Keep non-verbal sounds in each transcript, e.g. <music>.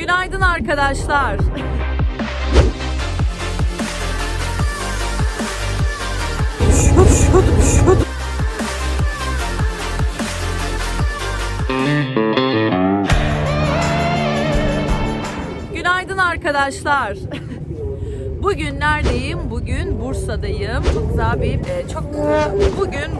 Günaydın arkadaşlar. Şut şut şut. Günaydın arkadaşlar. Bugün neredeyim? Bugün Bursa'dayım. Çok güzel bir, e, çok bugün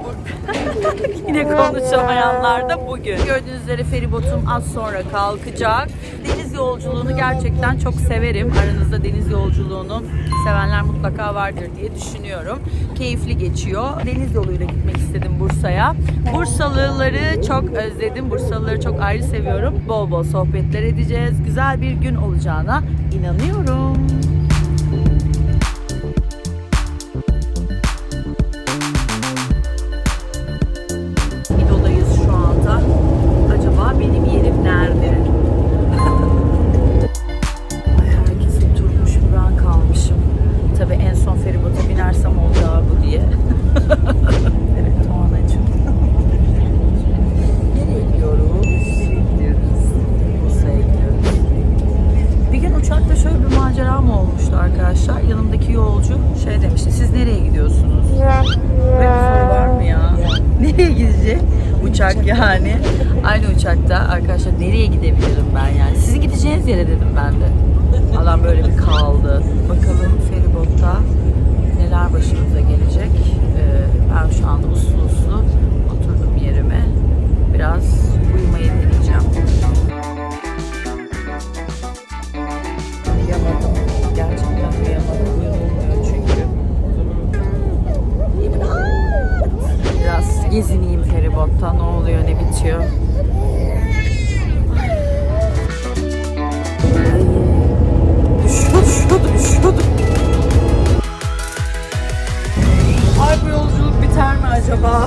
<laughs> yine konuşamayanlar da bugün. Gördüğünüz üzere feribotum az sonra kalkacak. Deniz yolculuğunu gerçekten çok severim. Aranızda deniz yolculuğunu sevenler mutlaka vardır diye düşünüyorum. Keyifli geçiyor. Deniz yoluyla gitmek istedim Bursa'ya. Bursalıları çok özledim. Bursalıları çok ayrı seviyorum. Bol bol sohbetler edeceğiz. Güzel bir gün olacağına inanıyorum. Yolcu şey demişti. Siz nereye gidiyorsunuz? Böyle bir soru var mı ya? <laughs> Nereye gidecek? Uçak yani. Aynı uçakta arkadaşlar nereye gidebilirim ben yani? Sizin gideceğiniz yere dedim ben de. Adam böyle bir kaldı. Bakalım feribotta gezineyim feribotta. Ne oluyor, ne bitiyor. Düşüyordu, düşüyordu. Ay bu yolculuk biter mi acaba?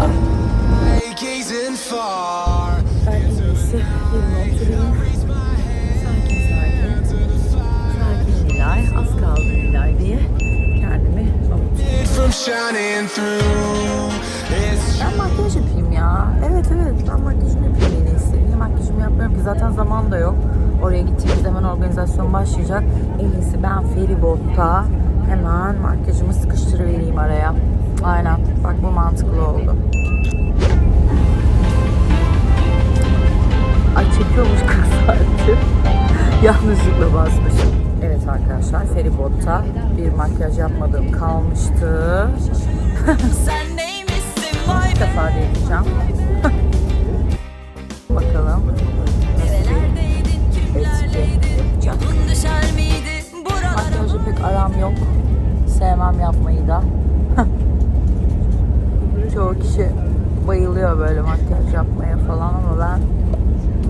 Zaten zaman da yok. Oraya gittiğimizde hemen organizasyon başlayacak. En iyisi ben feribotta hemen makyajımı sıkıştırıvereyim araya. Aynen. Bak bu mantıklı oldu. Ay çekiyormuş 40 saattir. <laughs> Yanlışlıkla basmışım. Evet arkadaşlar feribotta bir makyaj yapmadığım kalmıştı. <laughs> Sen neymişsin vay İlk defa deneyeceğim. Bayılıyor böyle makyaj yapmaya falan ama ben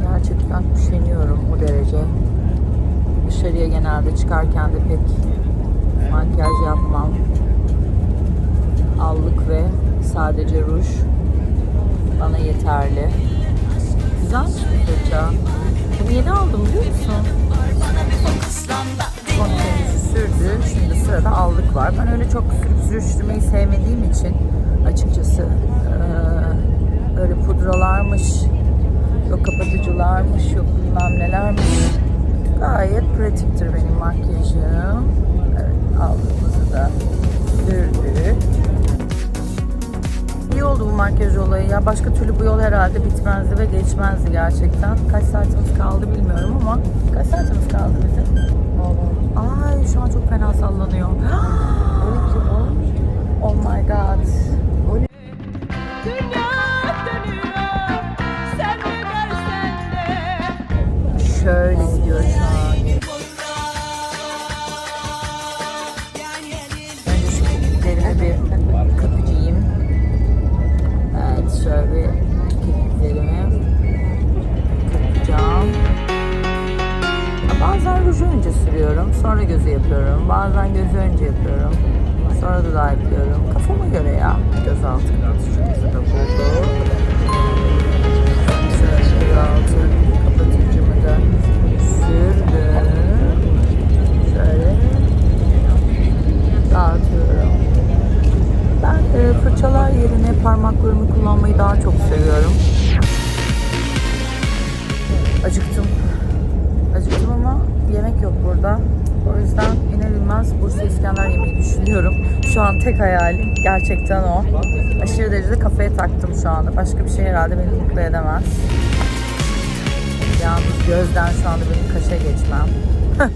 gerçekten üşeniyorum o derece. Dışarıya genelde çıkarken de pek makyaj yapmam. Allık ve sadece ruj bana yeterli. Güzelmiş bu fırça. Bunu yeni aldım biliyor musun? Bir Konserimizi sürdü. Şimdi sırada allık var. Ben öyle çok sürüp sürüştürmeyi sevmediğim için açıkçası eee, öyle pudralarmış, yok kapatıcılarmış, yok bilmem nelermiş. Gayet pratiktir benim makyajım. Evet, aldığımızı da sürdük. İyi oldu bu makyaj olayı ya. Başka türlü bu yol herhalde bitmezdi ve geçmezdi gerçekten. Kaç saatimiz kaldı Şöyle gidiyor şu an. Önce şu. Evet şöyle bir kirpiklerimi kapacağım. Bazen önce sürüyorum, sonra gözü yapıyorum. Bazen gözü önce yapıyorum, sonra dudağı yapıyorum. Kafama göre ya. Göz altı rujumuzu da bulduk. Düşünüyorum. Şu an tek hayalim gerçekten o. Aşırı derecede kafaya taktım şu anda. Başka bir şey herhalde beni mutlu edemez. Yalnız gözden şu anda benim kaşa geçmem. <laughs>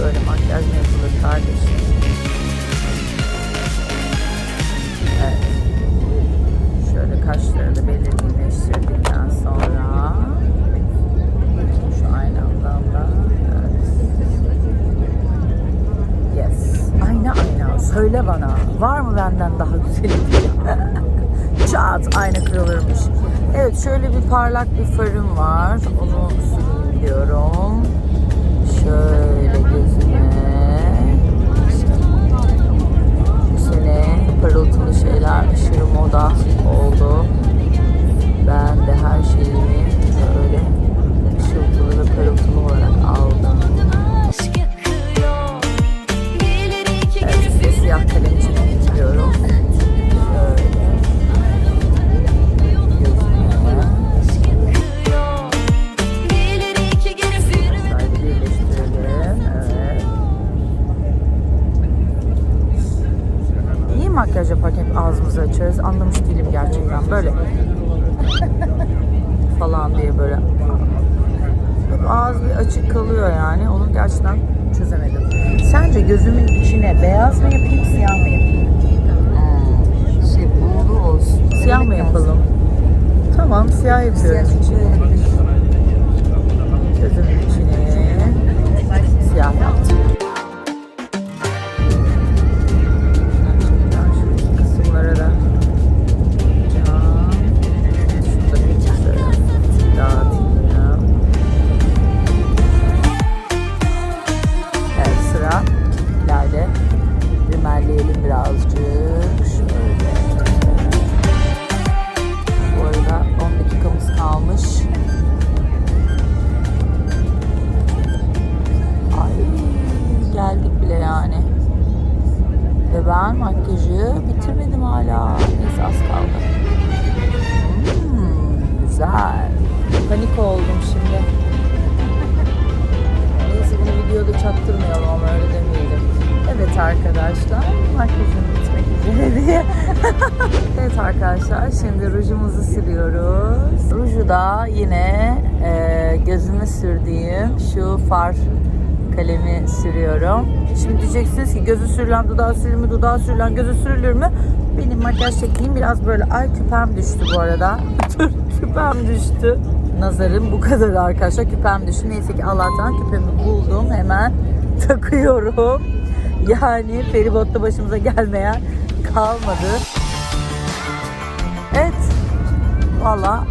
Böyle makyaj mı yapılır kardeşim? Evet. Şöyle kaşları da belirginleştirdikten sonra şu aynamdan da evet. Yes. Ayna ayna. Söyle bana. Var mı benden daha güzeli diye. <laughs> Çat ayna kırılırmış. Evet şöyle bir parlak bir farım var. Onu süreyim diyorum. Şöyle makyaj yaparken hep ağzımızı açıyoruz? Anlamış değilim gerçekten. Böyle <laughs> falan diye böyle hep ağız bir açık kalıyor yani. Onu gerçekten çözemedim. Sence gözümün içine beyaz mı yapayım, siyah mı yapayım? Şimdi rujumuzu sürüyoruz. Ruju da yine e, gözüme sürdüğüm şu far kalemi sürüyorum. Şimdi diyeceksiniz ki gözü sürülen dudağı sürülür mü, dudağı sürülen gözü sürülür mü? Benim makyaj tekniğim biraz böyle ay küpem düştü bu arada. <laughs> Küpem düştü. Nazarım bu kadar arkadaşlar. Küpem düştü. Neyse ki Allah'tan küpemi buldum. Hemen <laughs> takıyorum. Yani feribotta başımıza gelmeyen kalmadı. Evet. Valla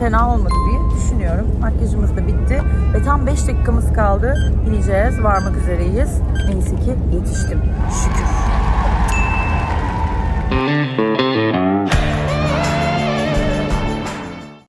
fena olmadı diye düşünüyorum. Makyajımız da bitti. Ve tam 5 dakikamız kaldı. İneceğiz. Varmak üzereyiz. Neyse ki yetiştim. Şükür.